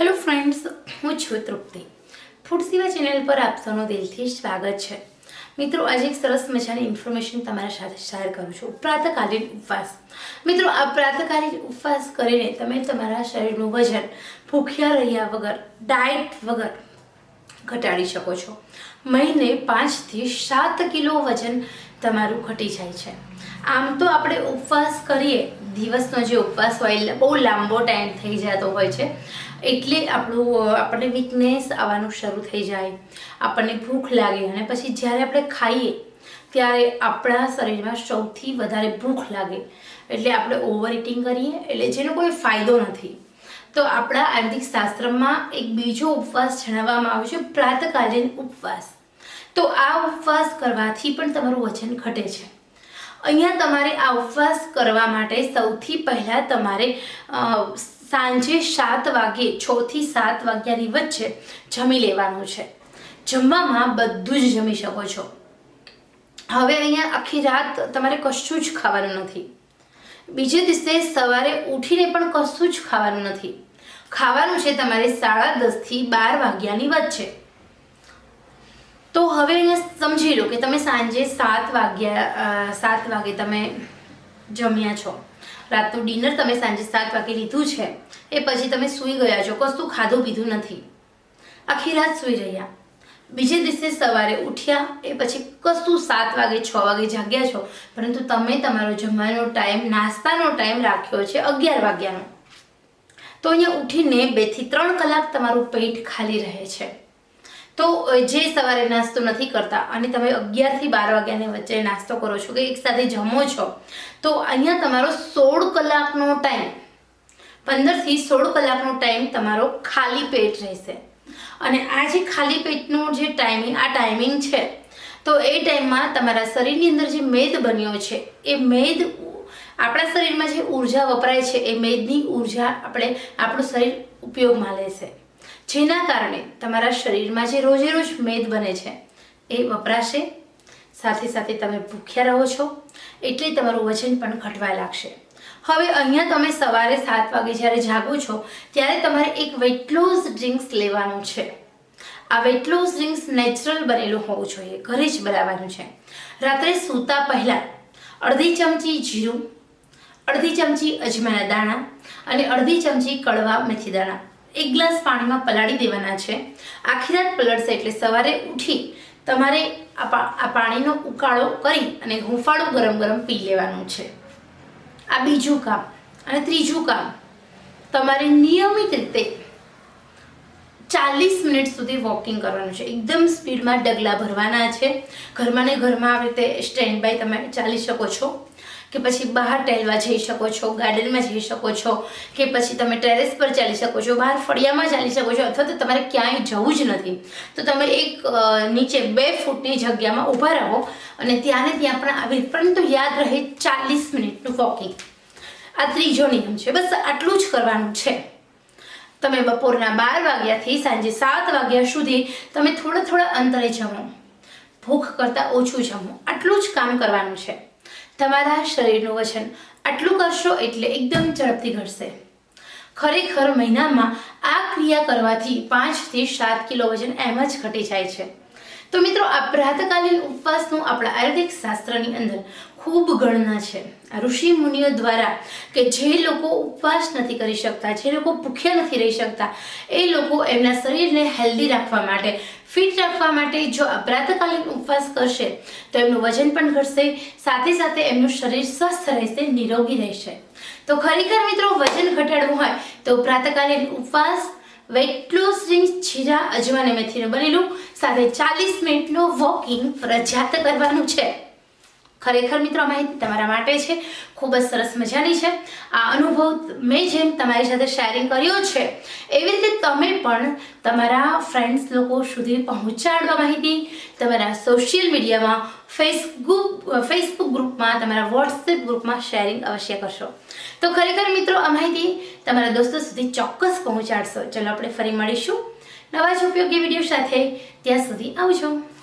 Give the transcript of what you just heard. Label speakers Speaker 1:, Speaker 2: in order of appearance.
Speaker 1: Hello friends, હું છું તૃપ્તિ. Food સેવા ચેનલ પર આપ સૌનું દિલથી સ્વાગત છે. મિત્રો, આજે એક સરસ મજાની ઇન્ફોર્મેશન તમારા સાથે શેર કરું છું. પ્રાતકાલીન ઉપવાસ. મિત્રો, આ પ્રાતકાલીન ઉપવાસ કરીને તમે તમારા શરીરનું વજન ભૂખ્યા રહ્યા વગર ડાયટ વગર ઘટાડી શકો છો. મહિને પાંચથી સાત કિલો વજન તમારું ઘટી જાય છે. આમ તો આપણે ઉપવાસ કરીએ દિવસનો જે ઉપવાસ હોય, એટલે બહુ લાંબો ટાઈમ થઈ જતો હોય છે. એટલે આપણું આપણને વીકનેસ આવવાનું શરૂ થઈ જાય. આપણને ભૂખ લાગે અને પછી જ્યારે આપણે ખાઈએ, ત્યારે આપણા શરીરમાં સૌથી વધારે ભૂખ લાગે. એટલે આપણે ઓવર ઇટિંગ કરીએ, એટલે જેનો કોઈ ફાયદો નથી. તો આપણા આર્થિક શાસ્ત્રમાં એક બીજો ઉપવાસ જણાવવામાં આવ્યો છે, પ્રાતકાલીન ઉપવાસ. તો આ ઉપવાસ કરવાથી પણ તમારું વજન ઘટે છે. અહીંયા તમારે આ ઉપવાસ કરવા માટે સૌથી પહેલાં તમારે સાંજે સાત વાગે છથી સાત વાગ્યાની વચ્ચે જમી લેવાનું છે. જમવામાં બધું જ જમી શકો છો. હવે અહીંયા આખી રાત તમારે કશું જ ખાવાનું નથી. બીજે દિવસે સવારે ઉઠીને પણ કશું જ ખાવાનું નથી. ખાવાનું છે તમારે સાડા દસથી બાર વાગ્યાની વચ્ચે. તો હવે સમજી લો કે તમે સાંજે સાત વાગ્યા સાત વાગે તમે જમ્યા છો. રાતનું ડિનર તમે સાંજે સાત વાગે લીધું છે. એ પછી તમે સૂઈ ગયા છો. કશું ખાધું પીધું નથી. આખી રાત સૂઈ રહ્યા. બીજે દિવસે સવારે ઉઠ્યા, એ પછી કશું સાત વાગે, છ વાગે જાગ્યા છો. પરંતુ તમે તમારો જમવાનો ટાઈમ, નાસ્તાનો ટાઈમ રાખ્યો છે અગિયાર વાગ્યાનો. તો અહીંયા ઉઠીને બેથી ત્રણ કલાક તમારું પેટ ખાલી રહે છે. તો જે સવારે નાસ્તો નથી કરતા અને તમે અગિયારથી બાર વાગ્યાની વચ્ચે નાસ્તો કરો છો કે એકસાથે જમો છો, તો અહીંયા તમારો સોળ કલાકનો ટાઈમ, પંદરથી સોળ કલાકનો ટાઈમ તમારો ખાલી પેટ રહેશે. અને આ જે ખાલી પેટનો જે ટાઈમિંગ, આ ટાઈમિંગ છે, તો એ ટાઈમમાં તમારા શરીરની અંદર જે મેદ બન્યો છે, એ મેદ આપણા શરીરમાં જે ઊર્જા વપરાય છે, એ મેદની ઊર્જા આપણે, આપણું શરીર ઉપયોગમાં લેશે. જેના કારણે તમારા શરીરમાં જે રોજે રોજ મેદ બને છે, એ વપરાશે. સાથે સાથે તમે ભૂખ્યા રહો છો, એટલે તમારું વજન પણ ઘટવા લાગશે. હવે અહીંયા તમે સવારે સાત વાગે જ્યારે જાગો છો, ત્યારે તમારે એક વેટ લોસ ડ્રિંક્સ લેવાનું છે. આ વેટ લોસ ડ્રિંક્સ નેચરલ બનેલું હોવું જોઈએ, ઘરે જ બનાવવાનું છે. રાત્રે સૂતા પહેલાં અડધી ચમચી જીરું, અડધી ચમચી અજમાના દાણા અને અડધી ચમચી કડવા મેથી દાણા. એક ગ્લાસ પાણીમાં પલાળી દેવાના છે. આખી રાત પલળશે એટલે સવારે ઉઠી તમારે આ પાણીનો ઉકાળો કરી અને હુંફાળું ગરમ ગરમ પી લેવાનું છે. આ બીજું કામ અને ત્રીજું કામ. તમારે નિયમિત રીતે ચાલીસ મિનિટ સુધી વોકિંગ કરવાનું છે. એકદમ સ્પીડમાં ડગલા ભરવાના છે. ઘરમાં ને ઘરમાં આવી રીતે સ્ટેન્ડ બાય તમે ચાલી શકો છો. કે પછી બહાર ટહેલવા જઈ શકો છો, ગાર્ડનમાં જઈ શકો છો, કે પછી તમે ટેરેસ પર ચાલી શકો છો, બહાર ફળિયામાં ચાલી શકો છો, અથવા તો તમારે ક્યાંય જવું જ નથી. તો તમે એક નીચે બે ફૂટની જગ્યામાં ઊભા રહો અને ત્યાં ને ત્યાં પણ આવી, પરંતુ યાદ રહે ચાલીસ મિનિટનું વોકિંગ. આ ત્રીજો નિયમ છે, બસ આટલું જ કરવાનું છે. તમે બપોરના બાર વાગ્યાથી સાંજે સાત વાગ્યા સુધી તમે થોડા થોડા અંતરે જમો. ભૂખ કરતાં ઓછું જમો. આટલું જ કામ કરવાનું છે. તમારા શરીરનું વજન આટલું કરશો એટલે એકદમ ઝડપથી ઘટશે. ખરેખર મહિનામાં આ ક્રિયા કરવાથી પાંચથી સાત કિલો વજન એમ જ ઘટી જાય છે. તો મિત્રો, આ પ્રાતકાલીન ઉપવાસનું આપણા આયુર્વેદિક શાસ્ત્રની અંદર ખૂબ ગણના છે. આ ઋષિ મુનિઓ દ્વારા કે જે લોકો ઉપવાસ નથી કરી શકતા, જે લોકો ભૂખ્યા નથી રહી શકતા, એ લોકો એમના શરીરને હેલ્ધી રાખવા માટે ફિટ રાખવા માટે જો આ પ્રાતકાલીન ઉપવાસ કરશે, તો એમનું વજન પણ ઘટશે, સાથે સાથે એમનું શરીર સ્વસ્થ રહેશે, નિરોગી રહેશે. તો ખરેખર મિત્રો, વજન ઘટાડવું હોય તો પ્રાતકાલીન ઉપવાસ વેટ લોસ ડ્રિંક જીરા અજવાને મેથીનું બનેલું, સાથે ચાલીસ મિનિટનું વોકિંગ ફરજિયાત કરવાનું છે. ખરેખર મિત્રો, માહિતી તમારા માટે છે. ખૂબ જ સરસ મજાની છે. આ અનુભવ મેં જેમ તમારી સાથે શેરિંગ કર્યો છે, એવી રીતે તમે પણ તમારા ફ્રેન્ડ્સ લોકો સુધી પહોંચાડવા માહિતી, તમારા સોશિયલ મીડિયામાં ફેસબુક ફેસબુક ગ્રુપમાં તમારા વોટ્સએપ ગ્રુપમાં શેરિંગ અવશ્ય કરશો. તો ખરેખર મિત્રો, આ માહિતી તમારા દોસ્તો સુધી ચોક્કસ પહોંચાડશો. ચલો આપણે ફરી મળીશું. નવા જ ઉપયોગી વીડિયો સાથે ત્યાં સુધી આવજો.